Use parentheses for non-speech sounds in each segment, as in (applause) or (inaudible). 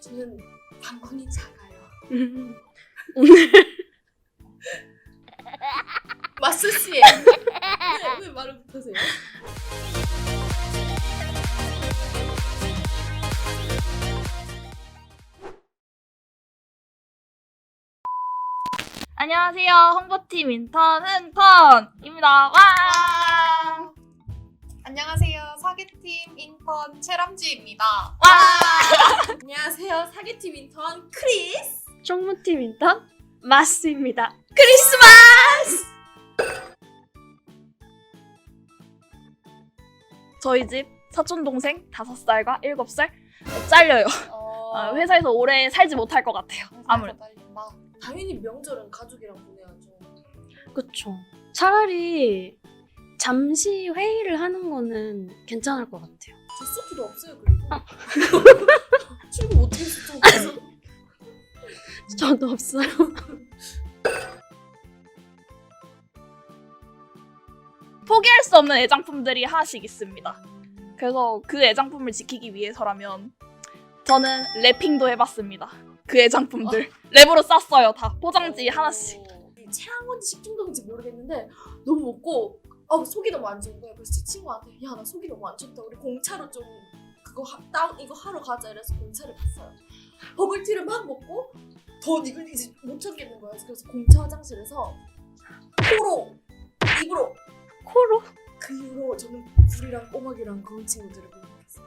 저는 방문이 작아요. 음, 오늘 (laughs) 마스 씨. 왜 말을 못하세요? 안녕하세요. 홍보팀 인턴 흥턴입니다. 와! 안녕하세요. 사기팀 인턴 채람쥐입니다. 와! 사기팀 인턴 크리스. 총무팀 인턴 마스입니다. 크리스마스! 저희 집 사촌 동생 5살과 7살 잘려요. 어, 아, 회사에서 오래 살지 못할 것 같아요. 아무래도. 당연히 명절은 가족이랑 보내야죠. 그쵸. 차라리 잠시 회의를 하는 거는 괜찮을 것 같아요. 저 소주도 없어요 그리고. (laughs) 없어요. (laughs) 포기할 수 없는 애장품들이 하나씩 있습니다. 그래서 그 애장품을 지키기 위해서라면 저는 랩핑도 해봤습니다. 그 애장품들 랩으로 쌌어요 다 포장지 하나씩. 이 체한 식중독인지 모르겠는데 너무 먹고 아 속이 너무 안 좋은 거야. 그래서 제 친구한테 야 나 속이 너무 안 좋다. 우리 공차로 좀 그거 하, 다운 이거 하러 가자. 이래서 공차를 갔어요. 버블티를 막 먹고 더 이걸 이제 못 참겠는 거야. 그래서 공차 화장실에서 코로 입으로 코로? 그 이후로 저는 굴이랑 꼬막이랑 그런 친구들을 못 먹겠어요.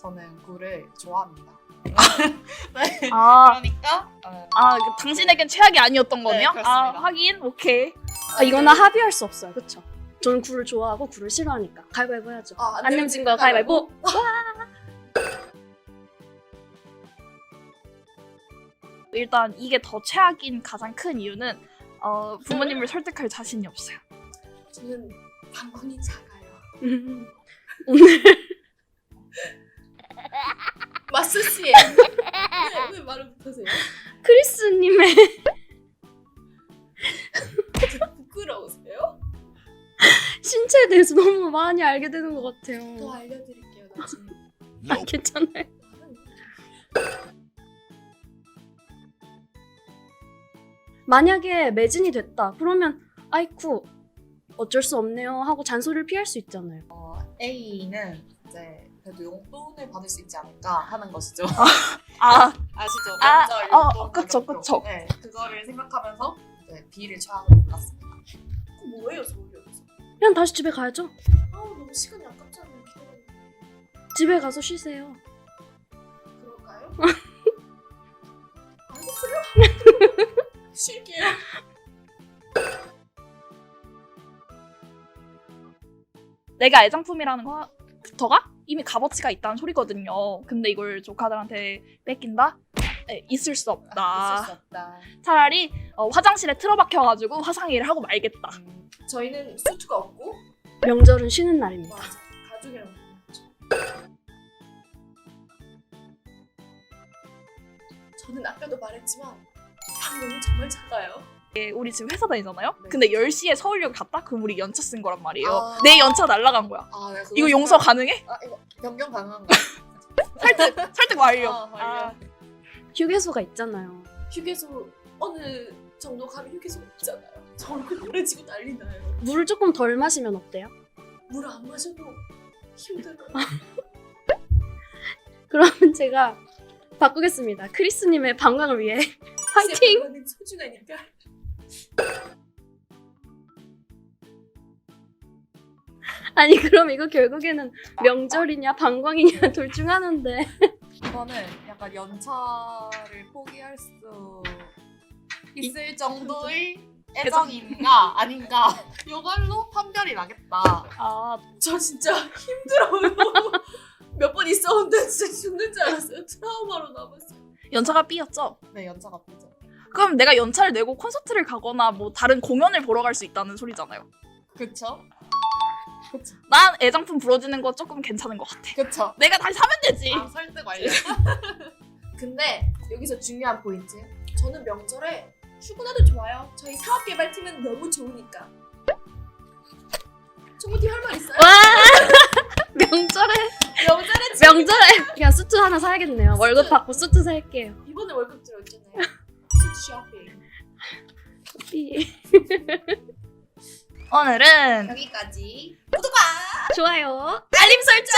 저는 굴을 좋아합니다. (laughs) 아, 그러니까 어, 아 그 당신에겐 최악이 아니었던 거네요? 아 그렇습니다. 하긴 오케이. 아, 이거나 합의할 수 없어요. 그쵸? 저는 굴을 좋아하고 굴을 싫어하니까. 가위바위보 해야죠. 아, 안 내면 진거 가위바위보. (laughs) 일단 이게 더 최악인 가장 큰 이유는 어, 부모님을 설득할 자신이 없어요. 저는 방문이 작아요. 음, (laughs) 오늘 (laughs) 마스 씨. 왜, 왜 말을 못하세요? 크리스님의 부끄러우세요? 신체에 대해서 너무 많이 알게 되는 것더 같아요. 알려드릴게요 나중에. 아, 괜찮아요. 만약에 매진이 됐다. 그러면 아이쿠 어쩔 수 없네요 하고 잔소리를 피할 수 있잖아요. 어, A는 이제 그래도 용돈을 받을 수 있지 않을까 하는 것이죠. 아 (laughs) 아시죠? 아, 명절 어, 용돈 그쵸, 가격표. 그쵸. 네, 그거를 생각하면서 이제 B를 최악으로 골랐습니다. 그 뭐예요 서울이 여기서? 그냥 다시 집에 가야죠. 아우 너무 시간이 아깝잖아요 기다렸는데. 집에 가서 쉬세요. 그럴까요? (laughs) 쉴게요. 내가 애장품이라는 거부터가 이미 값어치가 있다는 소리거든요. 근데 이걸 조카들한테 뺏긴다? 에, 있을 수 없다. 있을 수 없다. 차라리 어, 화장실에 틀어박혀가지고 화상회의를 하고 말겠다. 음, 저희는 수트가 없고 명절은 쉬는 날입니다. 맞아 가족이랑. 저는 아까도 말했지만 방문이 정말 작아요. 예, 우리 지금 회사 다니잖아요? 네. 근데 10시에 서울역 갔다? 그럼 우리 연차 쓴 거란 말이에요. 아. 내 연차 날라간 거야. 아, 네, 그거 이거 용서 생각- 가능해? 아, 이거 변경 가능한가? 설득, 설득 완료. 아, 완료. 아, 휴게소가 있잖아요. 휴게소 어느 정도 가면 휴게소 없잖아요. 저 얼굴 노래지고 난리 나요. 물을 조금 덜 마시면 어때요? 물 안 마셔도 힘들어요. (laughs) 그러면 제가 바꾸겠습니다. 크리스님의 방광을 위해 화이팅! 는 소중하니까. (laughs) 아니 그럼 이거 결국에는 명절이냐 방광이냐 (laughs) 둘 중 하나인데 이거는 약간 연차를 포기할 수 있을 정도의 애정인가 (laughs) 아닌가 이걸로 판별이 나겠다. 아, 저 진짜 힘들어요. 몇 번 있었는데 진짜 죽는 줄 알았어요. 트라우마로 남았어요. 연차가 B였죠? 네 연차가 삐죠. 그럼 내가 연차를 내고 콘서트를 가거나 뭐 다른 공연을 보러 갈 수 있다는 소리잖아요. 그렇죠. 그렇죠. 난 애장품 부러지는 거 조금 괜찮은 것 같아. 그렇죠. 내가 다시 사면 되지. 아, 설득 완료. (laughs) 근데 여기서 중요한 포인트. 저는 명절에 출근해도 좋아요. 저희 사업개발팀은 너무 좋으니까. 총무팀 할 말 있어요? 와! (laughs) 명절에 명절에 명절에 그냥 수트 하나 사야겠네요. 월급 받고 수트 살게요. 이번에 월급 들어있잖아요. 쇼핑. (laughs) 오늘은 여기까지 구독과 좋아요. 알림 설정!